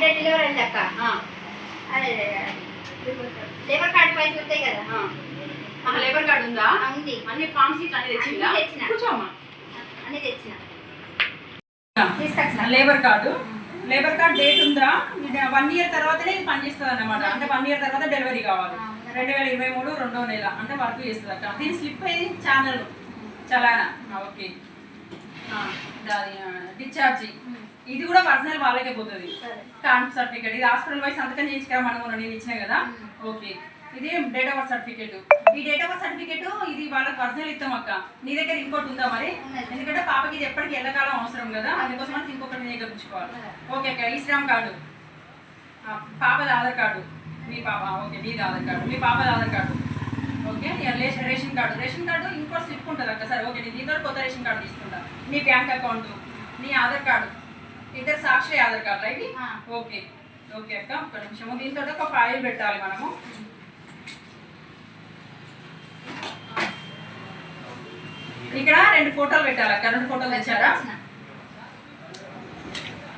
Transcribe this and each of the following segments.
బిడ్డ డెలివరీ అయింది అక్క అదే లేబర్ కార్డు పైసలు వస్తాయి కదా. లేబర్ కార్డు ఉందా? ఉంది. అన్ని ఫామ్ సీట్ అన్ని తెచ్చిందా? తెచ్చిన. కూర్చోమ్మా. అన్ని తెచ్చిన. తీసుకొచ్చిన. Labour card labour card date ఉందా? వన్ ఇయర్ తర్వాతనే ఇది పనిచేస్తుంది అనమాట అంటే వన్ ఇయర్ తర్వాత డెలివరీ కావాలి. రెండు వేల ఇరవై మూడు రెండో నెల. అంటే వర్క్ చేస్తుంది అక్క దీని స్లిప్ అయ్యి ఛానల్ చలానా. ఓకే. డిశ్చార్జి ఇది కూడా పర్సనల్ వాళ్ళకే పోతుంది. కాన్ఫ్ సర్టిఫికేట్ ఇది హాస్పిటల్ వైస్ సంతకం చేయించుకురా మనం నేను ఇచ్చిన కదా. ఓకే ఇది డేట్ ఆఫ్ బర్త్ సర్టిఫికేట్ ఈ డేట్ ఆఫ్ బర్త్ సర్టిఫికేట్ ఇది వాళ్ళకి పర్సనల్ ఇస్తాం అక్క. నీ దగ్గర ఇంకోటి ఉందా మరి. ఎందుకంటే పాపకి ఇది ఎప్పటికీ ఎల్లకాలం అవసరం కదా. అందుకోసం మనకి ఇంకొకటి నీ దగ్గర ఉంచుకోవాలి. ఓకే అక్క ఈ శ్రామ్ కార్డు పాపది ఆధార్ కార్డు మీ పాప ఓకే మీది ఆధార్ కార్డు మీ పాపది Aadhaar card okay ration ration card ration card ఇంకో స్లిప్ ఉంటుంది అక్క. సరే ఓకే నేను దీంతో కొత్త రేషన్ కార్డు తీసుకుంటా. నీ బ్యాంక్ అకౌంట్ నీ ఆధార్ కార్డు ఇద్దరు సాక్షి ఆధార్ కార్డు ఆ. ఓకే. ఓకే అక్క ఒక్క నిమిషము దీంతో ఒక ఫైల్ పెట్టాలి మనము. ఇక్కడ రెండు ఫోటోలు పెట్టాలి అక్క. రెండు ఫోటోలు తెచ్చారా.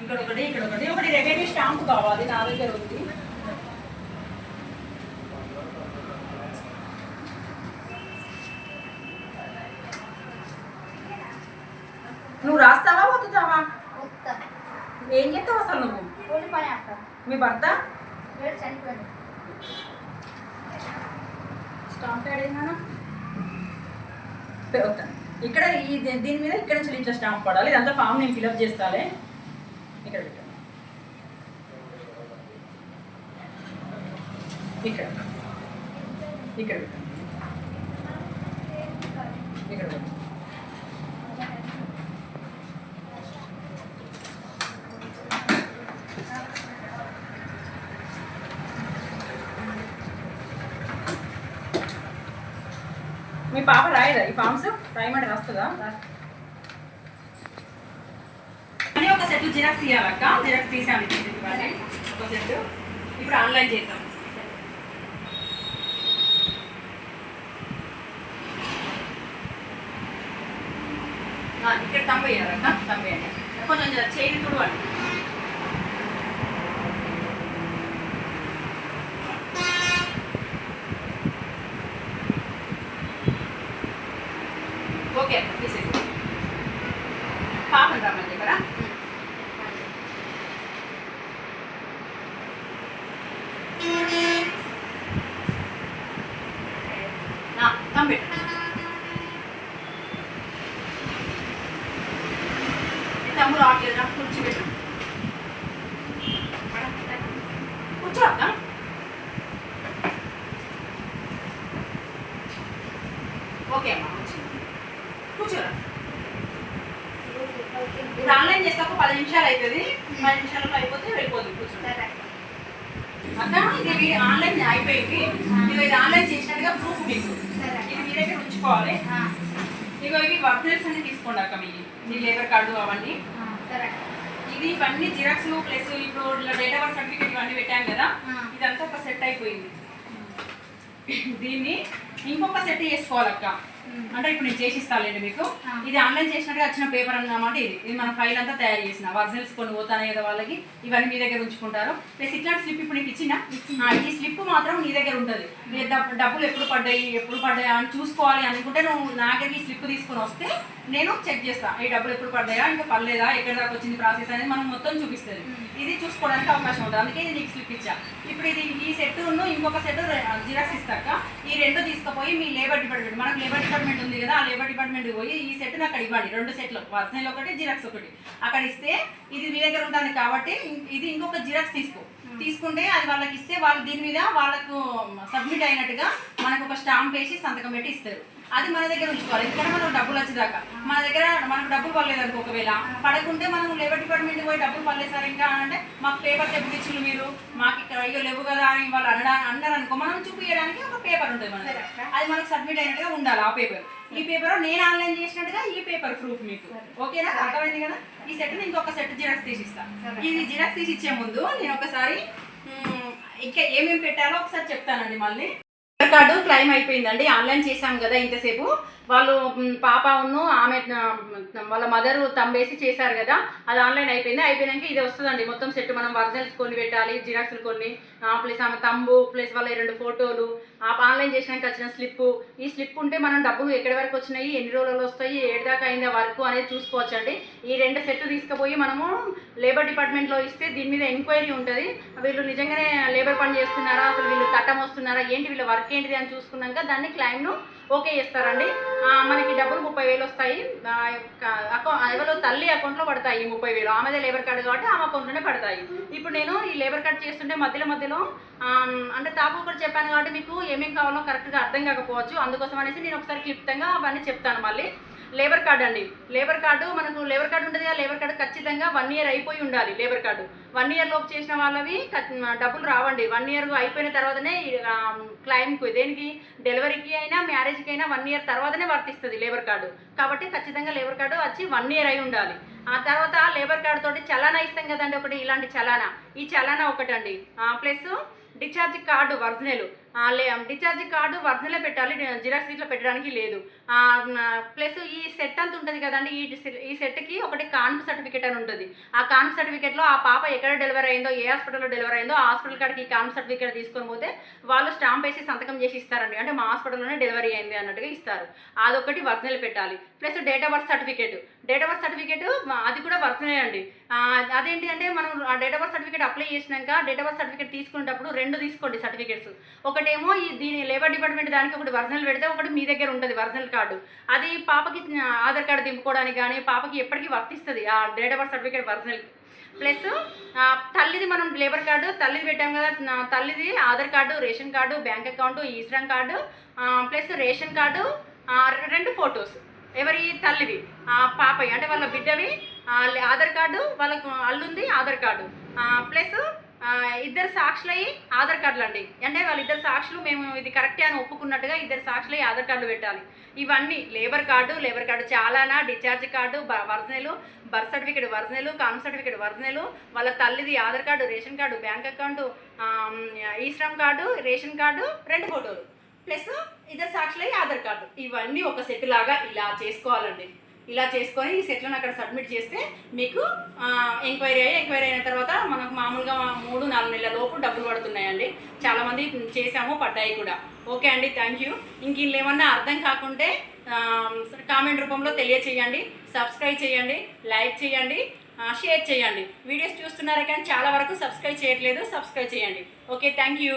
ఇక్కడ ఒకటి ఇక్కడ ఒకటి. ఒకటి రెవెన్యూ స్టాంప్ కావాలి నా దగ్గర ఉంది నువ్వు రాస్తావా వద్దుతావా ఉత్త. ఏం చెప్తావు అసలు నువ్వు కూలి పని అక్క మీ భర్త? స్టాంప్ ఇక్కడ ఈ దీని మీద ఇక్కడ నుంచి ఇట్లా స్టాంప్ పడాలి. ఇదంతా ఫామ్ నేను ఫిలప్ చేస్తాలే. ఇక్కడ పెట్టాను ఇక్కడ. ఇక్కడ పెట్టాను ఇక్కడ పెట్టాను మీ పాప రాయదా? ఈ ఫామ్స్ రాయమంటే రాస్తుందా? అని ఒక సెట్ జిరాక్స్ ఇవ్వాలక్క జిరాక్స్ తీసాను ఒక సెట్. ఇప్పుడు ఆన్లైన్ చేద్దాం. ఇక్కడ తంబ వేయాలక్క. తంబ వేయండి కొంచెం చేయి తుడవండి ఓకే అక్క తీసేసి పాపం రమ్మని చెప్పరా తంబి తమ్ముడు రావట్లేదురా కూర్చి పెట్టు కూర్చో అక్క ఓకే అమ్మా వచ్చింది కూర్చోరా ఇది ఆన్లైన్ చేస్తే ఒక పది నిమిషాలు అవుతుంది పది నిమిషాలలో అయిపోతే వెళ్ళిపోతుంది కూర్చో సరే అక్క ఇది మీ ఆన్లైన్ అయిపోయింది. ఇదిగో ఇది ఆన్లైన్ చేసినట్టుగా ప్రూఫ్ మీకు ఇది మీ దగ్గర ఉంచుకోవాలి ఇగో ఇవి వర్జినల్స్ అన్ని తీసుకోండి అక్క మీ మీ లేబర్ కార్డు అవన్నీ. ఇది ఇవన్నీ జిరాక్స్ ప్లస్ ఇప్పుడు డేట్ ఆఫ్ సర్టిఫికేట్ ఇవన్నీ పెట్టాం కదా. ఇదంతా ఒక సెట్ అయిపోయింది. దీన్ని ఇంకొక సెట్ చేసుకోవాలక్క. అంటే ఇప్పుడు నేను చేసి ఇస్తానండి మీకు. ఇది ఆన్లైన్ చేసినట్టుగా వచ్చిన పేపర్ అన్నమాట ఇది. ఇది మన ఫైల్ అంతా తయారు చేసిన. వర్జినల్స్ కొన్ని పోతానే కదా వాళ్ళకి. ఇవన్నీ మీ దగ్గర ఉంచుకుంటారు. ప్లస్ ఇట్లాంటి స్లిప్ ఇప్పుడు నీకు ఇచ్చిన? ఈ స్లిప్ మాత్రం నీ దగ్గర ఉంటుంది. డబ్- డబ్బులు ఎప్పుడు పడ్డాయి ఎప్పుడు పడ్డాయా అని చూసుకోవాలి అనుకుంటే నువ్వు నా దగ్గరికి ఈ స్లిప్ తీసుకొని వస్తే నేను చెక్ చేస్తా. ఈ డబ్బులు ఎప్పుడు పడ్డాయా ఇంకా పర్లేదా ఎక్కడ దాకా వచ్చింది ప్రాసెస్ అనేది మనం మొత్తం చూపిస్తుంది. ఇది చూసుకోవడానికి అవకాశం ఉంటుంది. అందుకే ఇది నీకు స్లిప్ ఇచ్చా. ఇప్పుడు ఇది ఈ సెట్ ఇంకొక సెట్ జిరాక్స్ ఇస్తాక ఈ రెండు తీసుకుపోయి మీ లేబర్ డిపార్ట్మెంట్ మనకు లేబర్ డిపార్ట్మెంట్ ఉంది కదా ఆ లేబర్ డిపార్ట్మెంట్ పోయి ఈ సెట్ అక్కడ ఇవ్వండి రెండు సెట్లు వర్జినల్ ఒకటి జిరాక్స్ ఒకటి. అక్కడ ఇస్తే ఇది మీ దగ్గర ఉంటుంది కాబట్టి ఇది ఇంకొక జిరాక్స్ తీసుకో. తీసుకుంటే అది వాళ్ళకి ఇస్తే వాళ్ళు దీని మీద వాళ్ళకు సబ్మిట్ అయినట్టుగా మనకు ఒక స్టాంప్ వేసి సంతకం పెట్టి ఇస్తారు. అది మన దగ్గర ఉంచుకోవాలి. ఎందుకంటే మనకు డబ్బులు వచ్చేదాకా. మన దగ్గర మనకు డబ్బులు పడలేదు అనుకో ఒకవేళ. పడకుంటే మనం లేబర్ డిపార్ట్మెంట్ పోయి డబ్బులు పడలేదు సార్ ఇంకా అంటే మాకు పేపర్ ఎప్పుడు ఇచ్చిండ్రు మీరు? మాకు ఇక్కడ అయ్యో లేవు కదా అని వాళ్ళు అనడా అన్నారు అనుకో మనం చూపించడానికి ఒక పేపర్ ఉంటుంది మన దగ్గర. అది మనకు సబ్మిట్ అయినట్టుగా ఉండాలి ఆ పేపర్. ఈ పేపర్ నేను ఆన్లైన్ చేసినట్టుగా ఈ పేపర్ ప్రూఫ్ మీకు. ఓకేనా? అర్థమైంది కదా? ఈ సెట్ ఇంకొక సెట్ జిరాక్స్ తీసి ఇస్తాను. ఇది జిరాక్స్ తీసి ఇచ్చే ముందు నేను ఒకసారి ఇంకా ఏమేమి పెట్టాలో ఒకసారి చెప్తానండి మళ్ళీ. ఆధార్ కార్డు క్లైమ్ అయిపోయిందండి. ఆన్లైన్ చేశాం కదా ఇంతసేపు. వాళ్ళు పాప ఉన్ను ఆమె వాళ్ళ మదర్ తంబేసి చేశారు కదా అది ఆన్లైన్ అయిపోయింది. అయిపోయినాక ఇది వస్తుందండి. మొత్తం సెట్ మనం ఒరిజినల్స్ కొన్ని పెట్టాలి జిరాక్స్లు కొన్ని ప్లస్ ఆమె తంబు ప్లస్ వాళ్ళ రెండు ఫోటోలు ఆ ఆన్లైన్ చేసినాక వచ్చిన స్లిప్ ఈ స్లిప్ ఉంటే మనం డబ్బులు ఎక్కడి వరకు వచ్చినాయి ఎన్ని రోజులు వస్తాయి ఏడు దాకా అయిందా వర్క్ అనేది చూసుకోవచ్చు అండి ఈ రెండు సెట్ తీసుకుపోయి మనము లేబర్ డిపార్ట్మెంట్లో ఇస్తే దీని మీద ఎంక్వైరీ ఉంటుంది. వీళ్ళు నిజంగానే లేబర్ పని చేస్తున్నారా? అసలు వీళ్ళు తట్టం వస్తున్నారా? ఏంటి వీళ్ళ వర్క్ ఏంటిది అని చూసుకున్నాక దాన్ని క్లైమ్ను ఓకే చేస్తారండి. మనకి డబ్బులు ముప్పై వేలు వస్తాయి. అకౌంట్ ఎవరో తల్లి అకౌంట్లో పడతాయి ముప్పై వేలు. ఆమెదే లేబర్ కార్డు కాబట్టి ఆమె అకౌంట్లోనే పడతాయి. ఇప్పుడు నేను ఈ లేబర్ కార్డ్ చేస్తుంటే మధ్యలో మధ్యలో అంటే తాపు కూడా చెప్పాను కాబట్టి మీకు ఏమేమి కావాలో కరెక్ట్గా అర్థం కాకపోవచ్చు. అందుకోసం అనేసి నేను ఒకసారి క్లిప్తంగా అవన్నీ చెప్తాను మళ్ళీ. లేబర్ కార్డు అండి. లేబర్ కార్డు మనకు లేబర్ కార్డు ఉంటుంది కదా లేబర్ కార్డు ఖచ్చితంగా వన్ ఇయర్ అయిపోయి ఉండాలి లేబర్ కార్డు. వన్ ఇయర్ లోపు చేసిన వాళ్ళవి డబ్బులు రావండి. వన్ ఇయర్ అయిపోయిన తర్వాతనే క్లైమ్కి దేనికి? డెలివరీకి అయినా మ్యారేజ్కి అయినా వన్ ఇయర్ తర్వాతనే వర్తిస్తుంది లేబర్ కార్డు. కాబట్టి ఖచ్చితంగా లేబర్ కార్డు వచ్చి వన్ ఇయర్ అయి ఉండాలి. ఆ తర్వాత లేబర్ కార్డు తోటి చలానా ఇస్తాం కదండి ఒకటి ఇలాంటి చలానా. ఈ చలానా ఒకటండి. Plus discharge card original. Discharge card వర్జన్లో పెట్టాలి జిరాక్స్ సీట్లో పెట్టడానికి లేదు. ప్లస్ ఈ సెట్ అంత ఉంటుంది కదండి ఈ ఈ సెట్కి ఒకటి కాన్పు సర్టిఫికేట్ అని ఉంటుంది. ఆ కాన్పు సర్టిఫికేట్లో ఆ పాప ఎక్కడ డెలివరీ అయిందో ఏ హాస్పిటల్లో డెలివరీ అయిందో ఆ హాస్పిటల్ కాడికి ఈ కాన్పు సర్టిఫికేట్ తీసుకొని పోతే వాళ్ళు స్టాంప్ వేసి సంతకం చేసి ఇస్తారండి. అంటే మా హాస్పిటల్లోనే డెలివరీ అయింది అన్నట్టుగా ఇస్తారు. అదొకటి వర్జనలు పెట్టాలి. Plus date of birth certificate. Date of birth certificate అది కూడా వర్జనే అండి. అదేంటి అంటే మనం date of birth certificate apply చేసినాక డేట్ ఆఫ్ బర్త్ సర్టిఫికేట్ తీసుకునేటప్పుడు రెండు తీసుకోండి సర్టిఫికేట్స్. ఒకటి ఏమో ఈ దీని లేబర్ డిపార్ట్మెంట్ దానికి ఒకటి ఒరిజినల్ పెడితే ఒకటి మీ దగ్గర ఉంటుంది ఒరిజినల్ కార్డు అది పాపకి ఆధార్ కార్డు దింపుకోవడానికి కానీ పాపకి ఎప్పటికీ వర్తిస్తుంది ఆ date of birth certificate original plus తల్లిది మనం లేబర్ కార్డు తల్లిది పెట్టాం కదా తల్లిది Aadhaar card ration card bank account eShram card plus ration card రెండు ఫొటోస్ ఎవరి తల్లివి పాపవి అంటే వాళ్ళ బిడ్డవి ఆధార్ కార్డు వాళ్ళకు అల్లుంది ఆధార్ కార్డు ప్లస్ ఇద్దరు సాక్షులయ్యి ఆధార్ కార్డులు అండి అంటే వాళ్ళిద్దరు సాక్షులు మేము ఇది కరెక్టే అని ఒప్పుకున్నట్టుగా ఇద్దరు సాక్షులయ్యి ఆధార్ కార్డులు పెట్టాలి. ఇవన్నీ లేబర్ కార్డు లేబర్ కార్డు చాలానా డిశ్చార్జ్ కార్డు వర్జనలు బర్త్ సర్టిఫికేట్ వర్జనలు కాన్ సర్టిఫికేట్ వర్జనలు వాళ్ళ తల్లిది Aadhaar card ration card bank account Shram card ration card రెండు ఫోటోలు. ప్లస్ ఇద్దరు సాక్షులయ్యి ఆధార్ కార్డు. ఇవన్నీ ఒక సెట్ లాగా ఇలా చేసుకోవాలండి. ఇలా చేసుకొని ఈ సెట్లను అక్కడ సబ్మిట్ చేస్తే మీకు ఎంక్వైరీ అయ్యి ఎంక్వైరీ అయిన తర్వాత మనకు మామూలుగా మూడు నాలుగు నెలల లోపు డబ్బులు పడుతున్నాయండి. చాలామంది చేసాము పడ్డాయి కూడా. ఓకే అండి థ్యాంక్ యూ. ఇంక ఏమన్నా అర్థం కాకుంటే కామెంట్ రూపంలో తెలియచేయండి. సబ్స్క్రైబ్ చేయండి లైక్ చేయండి షేర్ చేయండి. వీడియోస్ చూస్తున్నారా కానీ చాలా వరకు సబ్స్క్రైబ్ చేయట్లేదు సబ్స్క్రైబ్ చేయండి. Okay thank you.